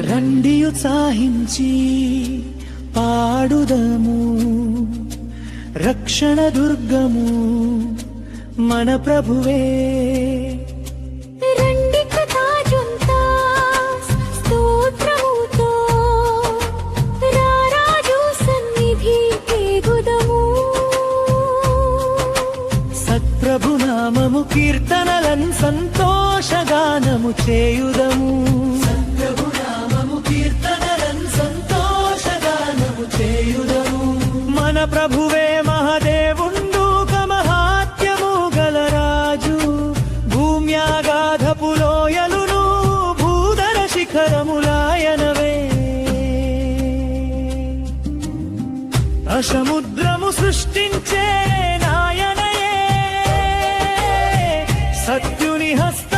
రండి ఉత్సాహించి పాడుదము. రక్షణ దుర్గము మన ప్రభువే. రండి కథాజంతా స్తోత్రముతో. రారాజు సన్నిధి పేగుదము సత్ప్రభు నామము కీర్తనలను సంతోషగానము చేయుదము. ప్రభువే మహదేవుండు కమహాత్యము గలరాజు భూమ్యాగాధపు లోయలును భూధర శిఖరములాయనవే. అసముద్రము సృష్టించే నాయనయే. సత్యుని హస్త